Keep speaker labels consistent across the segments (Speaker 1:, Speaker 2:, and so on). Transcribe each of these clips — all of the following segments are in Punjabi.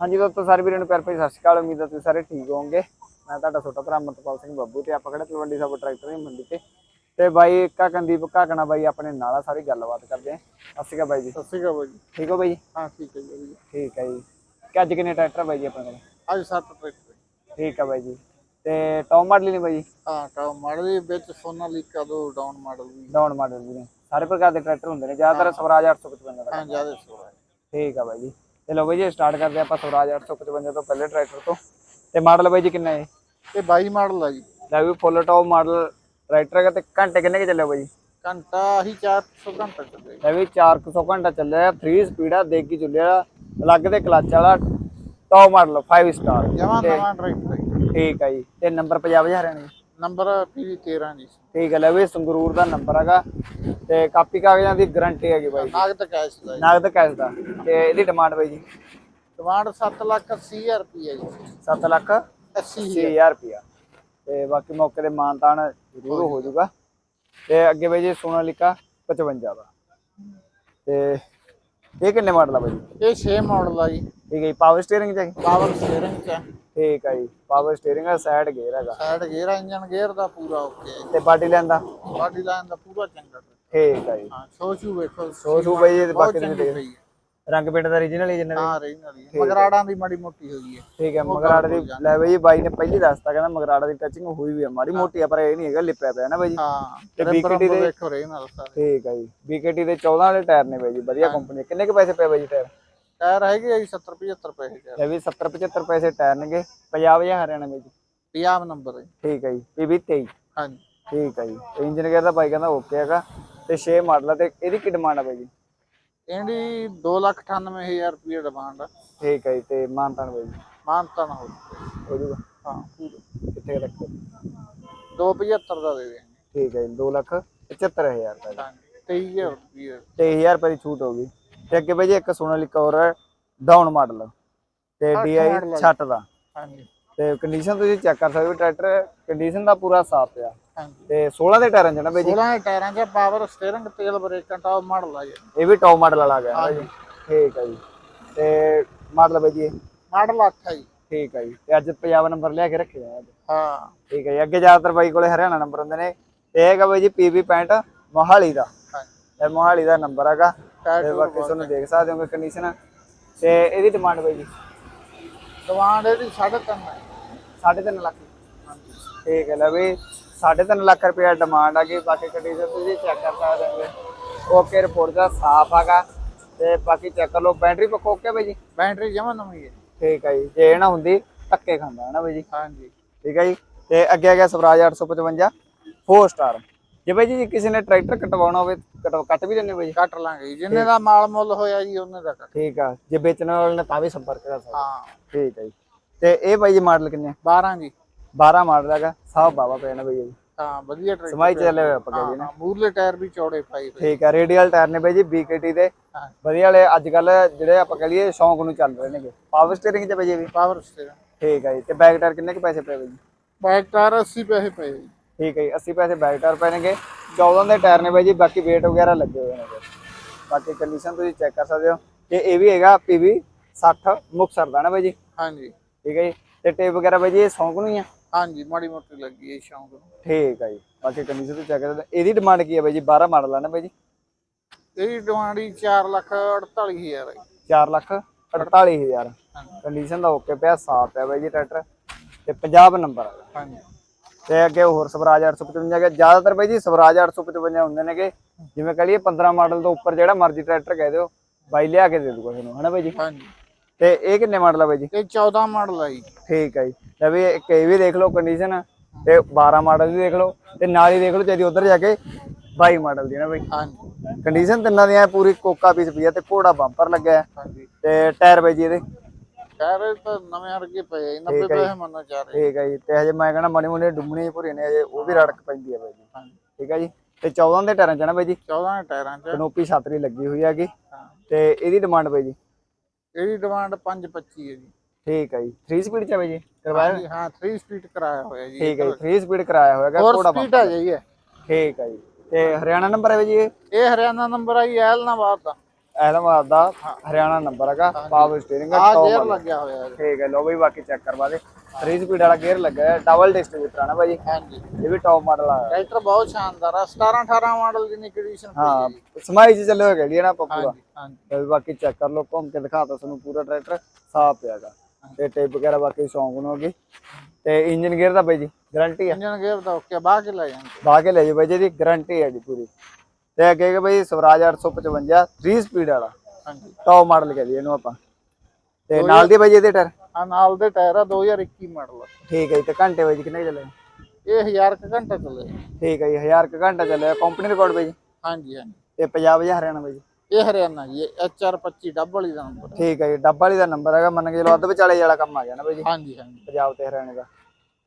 Speaker 1: ਹਾਂਜੀ ਦੋਸਤੋ ਸਾਰੇ ਵੀਰਾਂ ਨੂੰ ਪਿਆਰ ਭਰੀ ਸਤਿ ਸ਼੍ਰੀ ਅਕਾਲ। ਉਮੀਦ ਹੈ ਤੁਸੀਂ ਸਾਰੇ ਠੀਕ ਹੋਵੋਗੇ। ਮੈਂ ਤੁਹਾਡਾ ਛੋਟਾ ਭਰਾ ਅਮਰਪਾਲ ਸਿੰਘ ਬੱਬੂ ਤੇ ਆਪਾਂ ਖੜੇ ਤਲਵੰਡੀ ਸਾਬੋ ਟਰੈਕਟਰ ਦੀ ਮੰਡੀ ਤੇ। ਤੇ ਬਾਈ ਇੱਕਾ ਕੰਦੀਪ ਕਾਕਣਾ ਬਾਈ ਆਪਣੇ ਨਾਲ ਆ ਸਾਰੀ ਗੱਲਬਾਤ ਕਰਦੇ ਆ। ਸਤਿ ਸ਼੍ਰੀ ਅਕਾਲ ਬਾਈ ਜੀ।
Speaker 2: ਸਤਿ ਸ਼੍ਰੀ ਅਕਾਲ ਬਾਈ ਜੀ।
Speaker 1: ਠੀਕ ਹੋ ਬਾਈ ਜੀ?
Speaker 2: ਹਾਂ ਠੀਕ ਹੈ ਜੀ
Speaker 1: ਠੀਕ ਹੈ ਜੀ। ਕਿ ਅੱਜ ਕਿੰਨੇ ਟਰੈਕਟਰ ਬਾਈ ਜੀ ਆਪਣੇ ਕੋਲ?
Speaker 2: ਅੱਜ ਸੱਤ ਟਰੈਕਟਰ
Speaker 1: ਠੀਕ ਹੈ ਬਾਈ ਜੀ। ਤੇ ਟੌਪ ਮਾਡਲ ਨਹੀਂ ਬਾਈ ਜੀ?
Speaker 2: ਹਾਂ ਟਾਪ ਮਾਡਲ ਵਿੱਚ ਸੋਨਾਲੀਕਾ ਦੋ ਡਾਊਨ ਮਾਡਲ ਵੀ
Speaker 1: ਡਾਊਨ ਮਾਡਲ ਵੀ ਨੇ। ਸਾਰੇ ਪ੍ਰਕਾਰ ਦੇ ਟਰੈਕਟਰ ਹੁੰਦੇ ਨੇ ਜ਼ਿਆਦਾਤਰ ਸਵਰਾਜ 855 ਦਾ
Speaker 2: ਹਾਂ ਜ਼ਿਆਦਾ ਹੈ
Speaker 1: ਠੀਕ ਆ ਬਾਈ ਜੀ। ਤੇ ਲਓ ਬਾਈ ਜੀ ਸਟਾਰਟ ਕਰਦੇ ਆਪਾਂ ਸਵਰਾਜ 855 ਤੋਂ ਪਹਿਲੇ ਟਰੈਕਟਰ ਤੋਂ। ਤੇ ਮਾਡਲ ਬਾਈ ਜੀ ਕਿੰਨਾ ਹੈ?
Speaker 2: ਇਹ 22 ਮਾਡਲ ਆ ਜੀ।
Speaker 1: ਲੈ ਵੀ ਫੁੱਲ ਟੌਪ ਮਾਡਲ ਟਰੈਕਟਰ ਹੈਗਾ ਤੇ ਘੰਟੇ ਕਿੰਨੇ ਕੇ ਚੱਲਿਆ ਬਾਈ?
Speaker 2: ਘੰਟਾ ਹੀ 400 ਘੰਟਾ ਚੱਲੇਗਾ
Speaker 1: ਲੈ ਵੀ 400 ਘੰਟਾ ਚੱਲਿਆ 3 ਸਪੀਡ ਆ ਦੇਗੀ ਚੁੱਲਿਆ ਅਲੱਗ ਦੇ ਕਲਚ ਵਾਲਾ ਟੌਪ ਮਾਡਲ 5 ਸਟਾਰ
Speaker 2: ਜਮਾ ਨਵਾਂ ਟਰੈਕਟਰ
Speaker 1: ਠੀਕ ਆ ਜੀ। ਤੇ ਨੰਬਰ 50 ਹਰਿਆਣਾ ਜੀ
Speaker 2: ਨੰਬਰ ਪੀਵੀ 13 ਜੀ
Speaker 1: ਠੀਕ ਹੈ ਲੈ ਵੀ ਸੰਗਰੂਰ ਦਾ ਨੰਬਰ ਹੈਗਾ ਤੇ ਕਾਪੀ ਕਾਗਜ਼ਾਂ ਦੀ ਗਾਰੰਟੀ ਹੈਗੀ ਬਾਈ
Speaker 2: ਨਾਗਤ ਕੈਸ਼ ਦਾ ਜੀ।
Speaker 1: ਨਗਦ ਕੈਸ਼ ਦਾ। ਤੇ ਇਹਦੀ ਡਿਮਾਂਡ ਬਾਈ ਜੀ?
Speaker 2: ਡਿਮਾਂਡ 7 ਲੱਖ 80 ਹਜ਼ਾਰ ਰੁਪਏ ਜੀ।
Speaker 1: 7 ਲੱਖ
Speaker 2: 80
Speaker 1: 60000 ਰੁਪਿਆ ਤੇ ਬਾਕੀ ਮੌਕੇ ਤੇ ਮਾਨਤਾਨ ਜ਼ਰੂਰ ਹੋ ਜਾਊਗਾ। ਤੇ ਅੱਗੇ ਬਾਈ ਜੀ ਸੋਨਾਲੀਕਾ 55 ਦਾ। ਤੇ ਇਹ ਕਿੰਨੇ ਮਾਡਲ ਆ ਬਾਈ ਜੀ?
Speaker 2: ਇਹ 6 ਮਾਡਲ ਆ ਜੀ।
Speaker 1: ਠੀਕ ਹੈ ਜੀ ਪਾਵਰ ਸਟੀਅਰਿੰਗ ਚ ਹੈ ਜੀ?
Speaker 2: ਪਾਵਰ ਸਟੀਅਰਿੰਗ ਚ
Speaker 1: ਠੀਕ ਹੈ ਜੀ ਪਾਵਰ ਸਟੀਅਰਿੰਗ ਦਾ ਸਾਈਡ ਗੇਅਰ ਹੈਗਾ।
Speaker 2: ਸਾਈਡ ਗੇਅਰ ਇੰਜਨ ਗੇਅਰ ਦਾ ਪੂਰਾ ਓਕੇ ਹੈ।
Speaker 1: ਤੇ ਬਾਡੀ ਲੈਂਦਾ
Speaker 2: ਬਾਡੀ ਲਾਈਨ ਦਾ ਪੂਰਾ ਚੰਗਾ
Speaker 1: ਠੀਕ ਹੈ ਜੀ।
Speaker 2: ਹਾਂ ਸ਼ੋਸ਼ੂ ਵੇਖੋ
Speaker 1: ਸ਼ੋਸ਼ੂ ਬਾਈ
Speaker 2: ਬਹੁਤ
Speaker 1: ਬਾਕੀ ਦੇਖ-
Speaker 2: ਹੈ।
Speaker 1: ਰੰਗ ਪੇਂਟ ਦਾ origignal ਹੀ ਜਿੰਨੇ ਵੀ?
Speaker 2: ਹਾਂ ਰਹੀ ਨਾਲੀ ਮਗਰਾੜਾਂ ਦੀ ਮਾੜੀ ਮੋਟੀ ਹੋਈ ਹੈ।
Speaker 1: ਠੀਕ ਹੈ ਮਗਰਾੜ ਦੀ ਲੈ ਬਾਈ ਜੀ ਬਾਈ ਨੇ ਪਹਿਲੀ ਦੱਸਤਾ ਕਹਿੰਦਾ ਮਗਰਾੜ ਦੀ ਟੱਚਿੰਗ ਹੋਈ ਵੀ ਆ ਮਾੜੀ ਮੋਟੀ ਆ ਪਰ ਇਹ ਨਹੀਂ ਹੈਗਾ ਲਿਪਿਆ ਪਿਆ ਨਾ ਬਾਈ ਜੀ।
Speaker 2: ਹਾਂ
Speaker 1: ਤੇ BKT ਦੇ-
Speaker 2: ਵੇਖੋ ਰਹੀ ਨਾਲ ਸਾਰੇ।
Speaker 1: ਠੀਕ ਹੈ ਜੀ। BKT ਦੇ 14 ਵਾਲੇ ਟਾਇਰ ਨੇ ਬਾਈ ਜੀ ਵਧੀਆ ਕੰਪਨੀ ਕਿੰਨੇ ਕੁ ਪੈਸੇ ਪਏ ਬਾਈ ਜੀ ਟਾਇਰ
Speaker 2: ਟਾਇਰ ਹੈਗੇ ਆ ਜੀ 70 75 ਪੈਸੇ ਟਾਇਰ।
Speaker 1: ਇਹ ਵੀ 70 75 ਪੈਸੇ ਟਾਇਰ ਨੇਗੇ 50 ਹਜ਼ਾਰ ਹਰਿਆਣਾ ਵਿੱਚ
Speaker 2: 50 ਨੰਬਰ ਹੈ
Speaker 1: ਠੀਕ ਹੈ ਜੀ ਪੀਵੀ 23
Speaker 2: ਹਾਂਜੀ।
Speaker 1: ਠੀਕ ਹੈ ਜੀ। ਇੰਜਨ ਗੇਅਰ ਦਾ ਬਾਈ ਕਹਿੰਦਾ ਓਕੇ ਹੈਗਾ। ਤੇ 6 ਮਾਡਲ ਆ ਤੇ ਇਹਦੀ ਕੀ ਡਿਮਾਂਡ ਆ ਬਾਈ ਜੀ?
Speaker 2: ਇਹਦੀ 298000 ਰੁਪਏ ਡਿਮਾਂਡ ਆ।
Speaker 1: ਠੀਕ ਹੈ ਜੀ ਤੇ ਮਾਨਤਾਨ ਬਾਈ ਜੀ।
Speaker 2: ਮਾਨਤਾ ਨਾ ਹੋ
Speaker 1: ਹੋ ਜੂਗਾ?
Speaker 2: ਹਾਂ
Speaker 1: ਕਿੱਥੇ ਰੱਖ
Speaker 2: 275 ਦਾ ਦੇ ਦੇਣਗੇ।
Speaker 1: ਠੀਕ ਹੈ ਜੀ 2 ਲੱਖ 75000 ਦਾ ਜੀ।
Speaker 2: ਹਾਂਜੀ 23000 ਰੁਪਏ
Speaker 1: 23000 ਰੁਪਏ ਦੀ ਛੂਟ ਹੋ ਗਈ। ਤੇ ਅੱਗੇ ਬਾਈ ਜੀ ਇੱਕ ਸੋਨਾਲੀਕਾ ਹੋਰ ਹੈ ਡਾਊਨ ਮਾਡਲ ਤੇ
Speaker 2: ਛੱਟ ਆ।
Speaker 1: 60 ਦਾ।
Speaker 2: ਹਾਂਜੀ।
Speaker 1: ਤੇ ਕੰਡੀਸ਼ਨ ਤੁਸੀਂ ਚੈੱਕ ਕਰ ਸਕਦੇ ਹੋ ਟਰੈਕਟਰ ਕੰਡੀਸ਼ਨ ਦਾ ਪੂਰਾ ਸਾਫ਼ ਆ
Speaker 2: ਹਾਂਜੀ।
Speaker 1: ਤੇ 16 ਦੇ ਟਾਇਰਾਂ ਚ ਨਾ ਬਾਈ ਜੀ?
Speaker 2: 16 ਦੇ ਟਾਇਰਾਂ 'ਚ ਪਾਵਰ ਸਟੀਅਰਿੰਗ ਤੇਲ ਬ੍ਰੇਕਾਂ ਟਾਪ ਮਾਡਲ ਆ ਜੀ।
Speaker 1: ਇਹ ਵੀ ਟੌਪ ਮਾਡਲ ਵਾਲਾ ਗਿਆ ਨਾ ਜੀ? ਠੀਕ ਹੈ ਜੀ। ਤੇ ਮਾਡਲ ਬਾਈ ਜੀ?
Speaker 2: ਮਾਡਲ 8 ਹੈ ਜੀ।
Speaker 1: ਠੀਕ ਹੈ ਜੀ। ਤੇ ਅੱਜ ਪੰਜਾਬ ਨੰਬਰ ਲਿਆ ਕੇ ਰੱਖੇ ਆ ਅੱਜ।
Speaker 2: ਹਾਂ।
Speaker 1: ਠੀਕ ਹੈ ਜੀ। ਅੱਗੇ ਜ਼ਿਆਦਾਤਰ ਬਾਈ ਕੋਲੇ ਹਰਿਆਣਾ ਨੰਬਰ ਹੁੰਦੇ ਨੇ। ਇਹ ਹੈਗਾ ਬਾਈ ਜੀ ਪੀਬੀ ਪੈਂਟ ਮੋਹਾਲੀ ਦਾ।
Speaker 2: ਹਾਂਜੀ।
Speaker 1: ਇਹ ਮੋਹਾਲੀ ਦਾ ਨੰਬਰ ਹੈਗਾ ਤੇ ਬਾਕੀ ਤੁਹਾਨੂੰ ਦੇਖ ਸਕਦੇ ਹੋਗੇ ਕੰਡੀਸ਼ਨ ਤੇ ਇਹਦੀ ਡਿਮਾਂਡ ਬਾਈ ਜੀ?
Speaker 2: ਡਿਮਾਂਡ ਇਹਦੀ 3.5 ਹੈ।
Speaker 1: 3.5 ਲੱਖ। ਠੀਕ ਹੈ ਲੈ ਵੀ 3.5 ਲੱਖ ਰੁਪਏ ਡਿਮਾਂਡ ਆ ਗਈ। ਬਾਕੀ ਕੰਡੀਸ਼ਨ ਤੁਸੀਂ ਚੈੱਕ ਕਰ ਸਕਦੇ ਹੋਗੇ। ਓਕੇ ਰਿਪੋਰਟ ਦਾ ਸਾਫ਼ ਹੈਗਾ। ਤੇ ਬਾਕੀ ਚੈੱਕ ਕਰ ਲਓ। ਬੈਟਰੀ ਪੱਕੋ ਓਕੇ ਬਾਈ ਜੀ?
Speaker 2: ਬੈਟਰੀ ਜਮਾ ਨਵੀਂ ਹੈ।
Speaker 1: ਠੀਕ ਹੈ ਜੀ। ਜੇ ਨਾ ਹੁੰਦੀ ਧੱਕੇ ਖਾਂਦਾ ਹੈ ਨਾ ਬਾਈ ਜੀ।
Speaker 2: ਹਾਂਜੀ।
Speaker 1: ਠੀਕ ਹੈ ਜੀ। ਤੇ ਅੱਗੇ ਆ ਗਿਆ ਸਵਰਾਜ 855 4 ਸਟਾਰ ਜੇ ਬਾਈ ਜੀ ਕਿਸੇ ਨੇ ਟਰੈਕਟਰ ਕਟਵਾਉਣਾ ਹੋਵੇ ਕਟ ਕੱਟ ਵੀ ਦਿੰਦੇ ਬਾਈ
Speaker 2: ਕੱਟ ਲਾਂਗੇ ਜੀ। ਜਿੰਨੇ ਦਾ ਮਾਲ ਮੁੱਲ ਹੋਇਆ ਜੀ ਉਹਨੇ ਦਾ ਕੱਟ।
Speaker 1: ਠੀਕ ਆ ਜੇ ਵੇਚਣ ਵਾਲੇ ਨੇ ਤਾਂ ਵੀ ਸੰਪਰਕ ਕਰ ਸਕਦਾ।
Speaker 2: ਹਾਂ।
Speaker 1: ਠੀਕ ਹੈ ਜੀ। ਤੇ ਇਹ ਬਾਈ ਜੀ ਮਾਡਲ ਕਿੰਨੇ
Speaker 2: 12 ਜੀ।
Speaker 1: 12 ਮਾਡਲ ਹੈਗਾ ਸਭ ਬਾਬਾ ਨੇ ਬਾਈ ਜੀ।
Speaker 2: ਹਾਂ ਵਧੀਆ ਟਰੈਕਟਰ
Speaker 1: ਸਮਾਈ ਚੱਲੇ ਹੋਏ ਆਪਾਂ ਕਹਿੰਦੇ
Speaker 2: ਹਾਂ ਮੂਰਲੇ ਟਾਇਰ ਵੀ ਚੌੜੇ ਪਾਈ ਹੋਏ।
Speaker 1: ਠੀਕ ਆ ਰੇਡੀਅਲ ਟਾਇਰ ਨੇ ਬਾਈ ਜੀ BKT ਦੇ।
Speaker 2: ਹਾਂ।
Speaker 1: ਵਧੀਆ ਵਾਲੇ ਅੱਜ ਕੱਲ ਜਿਹੜੇ ਆਪਾਂ ਕਹ ਲਈਏ ਸ਼ੌਂਕ ਨੂੰ ਚੱਲ ਰਹੇ ਨੇਗੇ। ਪਾਵਰ ਸਟੀਅਰਿੰਗ ਚ ਬਾਈ ਜੀ ਵੀ।
Speaker 2: ਪਾਵਰ ਸਟੀਅਰਿੰਗ
Speaker 1: ਠੀਕ ਹੈ ਜੀ ਤੇ ਬੈਕ ਟਾਇਰ ਕਿੰਨੇ ਕੁ ਪੈਸੇ ਪਏ ਬਾਈ ਜੀ?
Speaker 2: ਬਾਈਕ ਟਾਇਰ 80 ਪੈਸੇ ਪਏ। ਜੀ
Speaker 1: ਠੀਕ ਹੈ ਜੀ 80 ਪੈਸੇ ਬੈਕ ਟਾਇਰ ਪੈਣਗੇ 14 ਦੇ ਟਾਇਰ ਨੇ ਬਾਈ ਜੀ ਬਾਕੀ weight ਵਗੈਰਾ ਲੱਗੇ ਹੋਏ ਨੇ ਬਾਕੀ ਕੰਡੀਸ਼ਨ ਤੁਸੀਂ ਚੈੱਕ ਕਰ ਸਕਦੇ ਹੋ ਤੇ ਇਹ ਵੀ ਹੈਗਾ PV 60 ਮੁਕਤਸਰ ਦਾ ਨਾ ਬਾਈ ਜੀ?
Speaker 2: ਹਾਂਜੀ।
Speaker 1: ਠੀਕ ਹੈ ਜੀ ਤੇ ਟੇਪ ਵਗੈਰਾ ਬਾਈ ਜੀ ਇਹ ਸੌਂਕ ਨੂੰ ਹੀ ਆ?
Speaker 2: ਹਾਂਜੀ ਮਾੜੀ ਮੋਟੀ ਲੱਗੀ ਹੈ ਸ਼ੌਂਕ ਨੂੰ।
Speaker 1: ਠੀਕ ਹੈ ਜੀ ਬਾਕੀ ਕੰਡੀਸ਼ਨ ਤੁਸੀਂ ਚੈੱਕ ਕਰ ਸਕਦੇ। ਇਹਦੀ ਡਿਮਾਂਡ ਕੀ ਹੈ ਬਾਈ ਜੀ 12 ਮਾਡਲ ਆ ਨਾ ਬਾਈ ਜੀ?
Speaker 2: ਇਹਦੀ ਡਿਮਾਂਡ ਹੀ 4 ਲੱਖ 48000 ਹੈ
Speaker 1: 4 ਲੱਖ 48000
Speaker 2: ਹਾਂਜੀ।
Speaker 1: ਕੰਡੀਸ਼ਨ ਦਾ ਓਕੇ ਪਿਆ ਸਾਫ਼ ਹੈ ਬਾਈ ਜੀ ਟਰੈਕਟਰ। ਤੇ ਪੰਜਾਬ ਨੰਬਰ ਹੈ
Speaker 2: ਹਾਂਜੀ।
Speaker 1: ਤੇ ਅੱਗੇ ਹੋਰ ਸਵਰਾਜ 855 ਹੈਗਾ। ਜ਼ਿਆਦਾਤਰ ਬਾਈ ਜੀ ਸਵਰਾਜ 855 ਹੁੰਦੇ ਨੇਗੇ। ਜਿਵੇਂ ਕਹ ਲਈਏ 15 ਮਾਡਲ ਤੋਂ ਉੱਪਰ ਜਿਹੜਾ ਮਰਜ਼ੀ ਟਰੈਕਟਰ ਕਹਿ ਦਿਓ ਬਾਈ ਲਿਆ ਕੇ ਦੇ ਦੂਗਾ ਤੁਹਾਨੂੰ ਹਨਾ ਬਾਈ ਜੀ?
Speaker 2: ਹਾਂਜੀ।
Speaker 1: ਤੇ ਇਹ ਕਿੰਨੇ ਮਾਡਲ ਆ ਬਾਈ ਜੀ?
Speaker 2: ਇਹ 14 ਮਾਡਲ ਹੈ ਜੀ।
Speaker 1: ਠੀਕ ਹੈ ਜੀ। ਲੈ ਵੀ ਇੱਕ ਇਹ ਵੀ ਦੇਖ ਲਓ ਕੰਡੀਸ਼ਨ ਤੇ 12 ਮਾਡਲ ਵੀ ਦੇਖ ਲਓ ਤੇ ਨਾਲ ਹੀ ਦੇਖ ਲਓ ਜੇ ਉਧਰ ਜਾ ਕੇ 22 ਮਾਡਲ ਦੀ ਨਾ ਬਾਈ।
Speaker 2: ਹਾਂਜੀ।
Speaker 1: ਕੰਡੀਸ਼ਨ ਤਿੰਨਾਂ ਦੀਆਂ ਐਂ ਪੂਰੀ ਕੋਕਾ ਪੀਸ ਪਈ ਆ ਤੇ ਘੋੜਾ ਬੰਪਰ ਲੱਗਿਆ।
Speaker 2: ਹਾਂਜੀ।
Speaker 1: ਤੇ ਟਾਇਰ ਬਾਈ ਜੀ ਇਹਦੇ।
Speaker 2: ਟਾਇਰ ਤਾਂ ਨਵੇਂ ਵਰਗੇ ਪਏ ਆ ਜੀ, 90 ਪੈਸੇ ਮੰਨੋ ਚਾਹ ਰਹੇ
Speaker 1: ਠੀਕ ਹੈ ਜੀ ਤੇ ਹਜੇ ਮੈਂ ਕਹਿੰਦਾ ਮਾੜੀ ਮੋਟੀ ਡੁੰਮਣੀ ਭੁਰੀ ਨੇ ਹਜੇ ਉਹ ਵੀ ਰੜਕ ਪੈਂਦੀ ਹੈ ਬਾਈ ਜੀ।
Speaker 2: ਹਾਂਜੀ।
Speaker 1: ਠੀਕ ਹੈ ਜੀ ਤੇ 14 ਦੇ ਟਾਇਰਾਂ ਚ ਨਾ ਬਾਈ ਜੀ?
Speaker 2: 14 ਟਾਇਰਾਂ 'ਚ
Speaker 1: ਕਨੋਪੀ ਛਤਰੀ ਲੱਗੀ ਹੋਈ ਹੈਗੀ।
Speaker 2: ਹਾਂ।
Speaker 1: ਤੇ ਇਹਦੀ ਡਿਮਾਂਡ ਬਾਈ ਜੀ?
Speaker 2: ਇਹਦੀ ਡਿਮਾਂਡ 525 ਹੈ ਜੀ।
Speaker 1: ਠੀਕ ਹੈ ਜੀ। 3 ਸਪੀਡ ਚ ਹੈ ਬਾਈ ਜੀ? ਕਰਵਾਇਆ?
Speaker 2: ਹਾਂਜੀ ਹਾਂ 3 ਸਪੀਡ ਕਰਾਇਆ ਹੋਇਆ ਜੀ।
Speaker 1: ਠੀਕ ਹੈ ਜੀ 3 ਸਪੀਡ ਕਰਾਇਆ ਹੋਇਆਗਾ
Speaker 2: 4
Speaker 1: ਘੋੜਾ
Speaker 2: ਸਪੀਡ ਆ ਜਾਈ ਹੈ
Speaker 1: ਠੀਕ ਹੈ ਜੀ। ਤੇ ਹਰਿਆਣਾ ਨੰਬਰ ਹੈ ਬਾਈ ਜੀ ਇਹ?
Speaker 2: ਇਹ ਹਰਿਆਣਾ ਨੰਬਰ ਆ ਜੀ ਐਲਨਾਬਾਦ ਦਾ।
Speaker 1: ਐਲਮਾਬਾਦ ਦਾ ਹਰਿਆਣਾ ਨੰਬਰ ਹੈਗਾ ਪਾਵਰ ਸਟੀਅਰਿੰਗ
Speaker 2: ਆ ਗੇਅਰ ਲੱਗਿਆ ਹੋਇਆ ਜੀ
Speaker 1: ਠੀਕ ਹੈ ਲੋ ਬਈ ਬਾਕੀ ਚੈੱਕ ਕਰਵਾ ਦੇ। 3 ਸਪੀਡ ਵਾਲਾ ਗੇਅਰ ਲੱਗਾ ਹੈ ਡਬਲ ਡਿਸਟ੍ਰੀਬਿਊਟਰ ਆ ਨਾ ਭਾਜੀ
Speaker 2: ਹਾਂਜੀ।
Speaker 1: ਇਹ ਵੀ ਟੌਪ ਮਾਡਲ ਆ।
Speaker 2: ਟਰੈਕਟਰ ਬਹੁਤ ਸ਼ਾਨਦਾਰ ਆ 17 18 ਮਾਡਲ ਦੀ ਕੰਡੀਸ਼ਨ
Speaker 1: ਹਾਂ ਸਮਾਈ ਚ ਚੱਲੇ ਹੋਏ ਗੱਡੀ ਹੈ ਨਾ ਆਪਾਂ ਪੂਰਾ।
Speaker 2: ਹਾਂਜੀ
Speaker 1: ਬਾਕੀ ਚੈੱਕ ਕਰ ਲਓ ਘੁੰਮ ਕੇ ਦਿਖਾਤਾ ਤੁਹਾਨੂੰ ਪੂਰਾ ਟਰੈਕਟਰ ਸਾਫ਼ ਪਿਆਗਾ ਤੇ ਟੇਪ ਵਗੈਰਾ ਬਾਕੀ ਸ਼ੌਂਕ ਨੂੰ ਹੋਗੀ ਤੇ ਇੰਜਨ ਗੇਅਰ ਦਾ ਬਾਈ ਜੀ ਗਾਰੰਟੀ ਹੈ
Speaker 2: ਇੰਜਨ ਗੇਅਰ ਦਾ ਓਕੇ ਬਾਹ ਕੇ ਲੈ ਜਾਂਦੇ
Speaker 1: ਬਾ ਕੇ ਲੈ ਜਾਓ ਬਾਈ ਜੀ ਦੀ ਗਾਰੰਟੀ ਹੈਗੀ ਪੂਰੀ। ਤੇ ਅੱਗੇ ਕਿ ਬਾਈ ਸਵਰਾਜ 855 3 ਸਪੀਡ ਵਾਲਾ।
Speaker 2: ਹਾਂਜੀ।
Speaker 1: ਟੌਪ ਮਾਡਲ ਕਹਦੇ ਇਹਨੂੰ ਆਪਾਂ। ਤੇ ਨਾਲ ਦੀ ਬਾਈ ਇਹਦੇ ਟਾਇਰ
Speaker 2: ਆ ਨਾਲ ਦੇ ਟਾਇਰ ਆ 2021 ਮਾਡਲ
Speaker 1: ਠੀਕ ਹੈ ਜੀ ਤੇ ਘੰਟੇ ਜੀ ਕਿੰਨੇ ਚੱਲੇ?
Speaker 2: ਇਹ 1000 ਕੁ ਘੰਟਾ ਚੱਲੇ।
Speaker 1: ਠੀਕ ਹੈ ਜੀ 1000 ਕੁ ਘੰਟਾ ਚੱਲਿਆ ਕੰਪਨੀ ਰਿਕਾਰਡ ਬਾਈ?
Speaker 2: ਹਾਂਜੀ ਹਾਂਜੀ।
Speaker 1: ਤੇ ਪੰਜਾਬ ਜਾਂ ਹਰਿਆਣਾ ਬਾਈ?
Speaker 2: ਇਹ ਹਰਿਆਣਾ ਜੀ ਐਚ ਆਰ 25 ਡਬਲ ਦਾ ਨੰਬਰ
Speaker 1: ਠੀਕ ਹੈ ਜੀ ਡੱਬਾ ਵਾਲੀ ਦਾ ਨੰਬਰ ਹੈਗਾ। ਮੰਨ ਕੇ ਚਲੋ ਅੱਧ ਵਿਚਾਲੇ ਵਾਲਾ ਕੰਮ ਆ ਗਿਆ ਨਾ ਬਾਈ ਜੀ?
Speaker 2: ਹਾਂਜੀ ਹਾਂਜੀ।
Speaker 1: ਪੰਜਾਬ ਤੇ ਹਰਿਆਣੇ ਦਾ।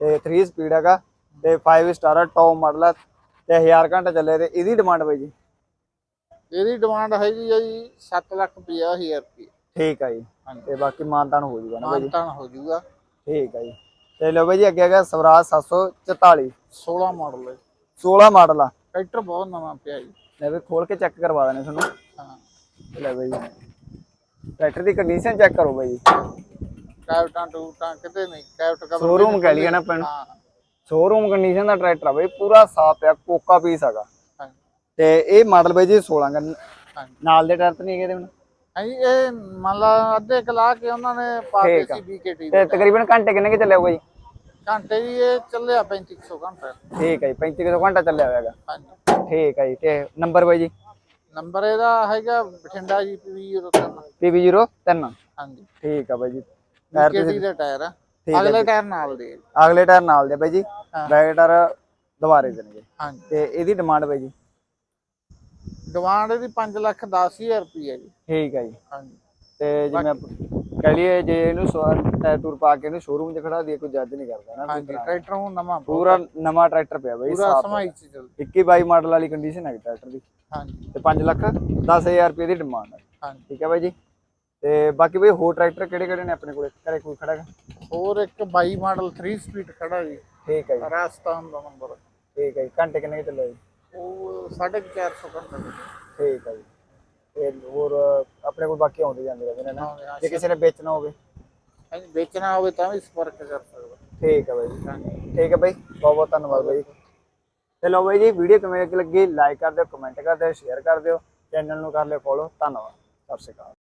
Speaker 1: ਤੇ 3 ਸਪੀਡ ਹੈਗਾ। ਤੇ 5 ਸਟਾਰ ਟੌਪ ਮਾਡਲ ਆ। ਤੇ 1000 ਘੰਟਾ ਚੱਲੇ ਤੇ ਇਹਦੀ ਡਿਮਾਂਡ ਬਾਈ ਜੀ?
Speaker 2: ਇਹਦੀ ਡਿਮਾਂਡ ਹੈਗੀ ਆ ਜੀ 7 ਲੱਖ 50 ਹਜ਼ਾਰ ਰੁਪਏ।
Speaker 1: ਠੀਕ ਹੈ ਜੀ। ਤੇ ਬਾਕੀ ਮਾਨਤਾਨ ਹੋ ਜੂਗਾ ਨਾ ਬਾਈ ਜੀ?
Speaker 2: ਮਾਨਤਾਨ ਹੋ ਜਾਊਗਾ
Speaker 1: ਠੀਕ ਹੈ ਜੀ। ਤੇ ਲੋ ਬਾਈ ਜੀ ਅੱਗੇ ਹੈਗਾ ਸਵਰਾਜ 744
Speaker 2: 16 ਮਾਡਲ ਹੈ
Speaker 1: 16 ਮਾਡਲ ਆ।
Speaker 2: ਟਰੈਕਟਰ ਬਹੁਤ ਨਵਾਂ ਪਿਆ ਜੀ।
Speaker 1: ਲੈ ਵੀ ਖੋਲ ਕੇ ਚੈੱਕ ਕਰਵਾ ਦੇਣੇ ਤੁਹਾਨੂੰ।
Speaker 2: ਹਾਂ।
Speaker 1: ਲੈ ਬਾਈ ਟਰੈਕਟਰ ਦੀ ਕੰਡੀਸ਼ਨ ਚੈੱਕ ਕਰੋ ਬਾਈ ਜੀ।
Speaker 2: ਕੈਪਟਨ ਟੂਟਾਂ ਕਿਤੇ ਨਹੀਂ ਕੈਪਟ ਕਵਰ
Speaker 1: ਸ਼ੋਰੂਮ ਕਹਿ ਲਈਏ ਨਾ ਪੈਣ
Speaker 2: ਹਾਂ।
Speaker 1: ਸ਼ੋਰੂਮ ਕੰਡੀਸ਼ਨ ਦਾ ਟਰੈਕਟਰ ਆ ਬਾਈ ਪੂਰਾ ਸਾਫ਼ ਆ ਕੋਕਾ ਪੀਸ ਹੈਗਾ। ਤੇ ਇਹ ਮਾਡਲ ਬਾਈ ਜੀ 16 ਗਾ
Speaker 2: ਹਾਂਜੀ
Speaker 1: ਨਾਲ ਦੇ ਤਾਂ ਨਹੀਂ ਹੈਗੇ ਇਹਦੇ ਹੁਣ।
Speaker 2: ਹਾਂਜੀ ਇਹ ਮੰਨ ਲਾ ਅੱਧੇ ਕਲਾ ਕੇ ਉਹਨਾਂ ਨੇ ਪਾ ਕੇ। ਸੀ ਬੀਕੇਟੀ
Speaker 1: ਤੇ ਤਕਰੀਬਨ ਘੰਟੇ ਕਿੰਨੇ ਕਿ ਚੱਲਿਆ ਹੋਊਗਾ ਜੀ?
Speaker 2: ਘੰਟੇ ਜੀ ਇਹ ਚੱਲਿਆ 3500 ਘੰਟਾ।
Speaker 1: ਠੀਕ ਹੈ ਜੀ 35 ਘੰਟਾ ਚੱਲਿਆ ਹੋਵੇਗਾ
Speaker 2: ਹਾਂਜੀ।
Speaker 1: ਠੀਕ ਹੈ ਜੀ ਤੇ ਨੰਬਰ ਬਾਈ ਜੀ?
Speaker 2: ਨੰਬਰ ਇਹਦਾ ਹੈਗਾ ਬਠਿੰਡਾ ਜੀ ਪੀਵੀ 03
Speaker 1: PB03
Speaker 2: ਹਾਂਜੀ।
Speaker 1: ਠੀਕ ਆ ਬਾਈ ਜੀ ਟਾਇਰ
Speaker 2: ਦੇ ਟਾਇਰ ਆ।
Speaker 1: ਠੀਕ
Speaker 2: ਅਗਲੇ ਟਾਇਰ ਨਾਲ ਦੇ।
Speaker 1: ਅਗਲੇ ਟਾਇਰ ਨਾਲ ਦੇ ਬਾਈ ਜੀ। ਬੈਕ ਟਾਇਰ ਦੁਬਾਰੇ ਦੇਣਗੇ।
Speaker 2: ਹਾਂਜੀ।
Speaker 1: ਤੇ ਇਹਦੀ ਡਿਮਾਂਡ ਬਾਈ ਜੀ?
Speaker 2: ਡਿਮਾਂਡ ਇਹਦੀ 5 ਲੱਖ 10000 ਰੁਪਏ ਜੀ।
Speaker 1: ਠੀਕ ਹੈ ਜੀ।
Speaker 2: ਹਾਂਜੀ।
Speaker 1: ਤੇ ਜਿਵੇਂ ਕਹਿ ਲਈਏ ਜੇ ਇਹਨੂੰ ਟਾਇਰ ਟੂਰ ਪਾ ਕੇ ਇਹਨੂੰ ਸ਼ੋਰੂਮ 'ਚ ਖੜਾ ਦਈਏ ਕੋਈ ਜੱਜ ਨਹੀਂ ਕਰਦਾ ਨਾ
Speaker 2: ਹਾਂਜੀ। ਟਰੈਕਟਰ ਨੂੰ ਨਵਾਂ
Speaker 1: ਪੂਰਾ ਨਵਾਂ ਟਰੈਕਟਰ ਪਿਆ ਬਾਈ
Speaker 2: ਪੂਰਾ ਸਮਾਈ ਚ ਚੱਲ
Speaker 1: 21 22 ਮਾਡਲ ਵਾਲੀ ਕੰਡੀਸ਼ਨ ਹੈ ਟਰੈਕਟਰ ਦੀ।
Speaker 2: ਹਾਂਜੀ।
Speaker 1: ਤੇ 5 ਲੱਖ 10000 ਰੁਪਏ ਦੀ ਡਿਮਾਂਡ ਹੈ
Speaker 2: ਹਾਂਜੀ।
Speaker 1: ਠੀਕ ਹੈ ਬਾਈ ਜੀ? ਤੇ ਬਾਕੀ ਬਾਈ ਹੋਰ ਟਰੈਕਟਰ ਕਿਹੜੇ ਕਿਹੜੇ ਨੇ ਆਪਣੇ ਕੋਲੇ? ਘਰੇ ਕੋਈ ਖੜਾ ਹੈਗਾ?
Speaker 2: ਹੋਰ ਇੱਕ 22 ਮਾਡਲ 3 ਸਪੀਡ ਖੜਾ ਜੀ।
Speaker 1: ਠੀਕ ਹੈ ਜੀ।
Speaker 2: ਰਾਜਸਥਾਨ ਦਾ ਨੰਬਰ
Speaker 1: ਠੀਕ ਹੈ ਜੀ। ਘੰਟੇ ਕਿੰਨੇ ਕੁ ਚੱਲੇ ਜੀ?
Speaker 2: ਉਹ 450 ਘੰਟਾ ਜੀ।
Speaker 1: ਠੀਕ ਹੈ ਜੀ। ਤੇ ਹੋਰ ਆਪਣੇ ਕੋਲ ਬਾਕੀ ਆਉਂਦੇ ਜਾਂਦੇ ਰਹਿੰਦੇ ਨੇ ਨਾ। ਜੇ ਕਿਸੇ ਨੇ ਵੇਚਣਾ ਹੋਵੇ।
Speaker 2: ਹਾਂਜੀ ਵੇਚਣਾ ਹੋਵੇ ਤਾਂ ਵੀ ਸੰਪਰਕ ਕਰ ਸਕਦਾ
Speaker 1: ਠੀਕ ਹੈ ਬਾਈ ਠੀਕ ਹੈ ਬਾਈ। ਬਹੁਤ ਬਹੁਤ ਧੰਨਵਾਦ ਬਾਈ। ਤੇ ਲਓ ਬਾਈ ਜੀ ਵੀਡੀਓ ਕਿਵੇਂ ਲੱਗੀ? ਲਾਈਕ ਕਰ ਦਿਓ ਕਮੈਂਟ ਕਰ ਦਿਓ ਸ਼ੇਅਰ ਕਰ ਦਿਓ। ਚੈਨਲ ਨੂੰ ਕਰ ਲਿਓ ਫੋਲੋ ਧੰਨਵਾਦ। ਸਤਿ ਸ਼੍ਰੀ ਅਕਾਲ।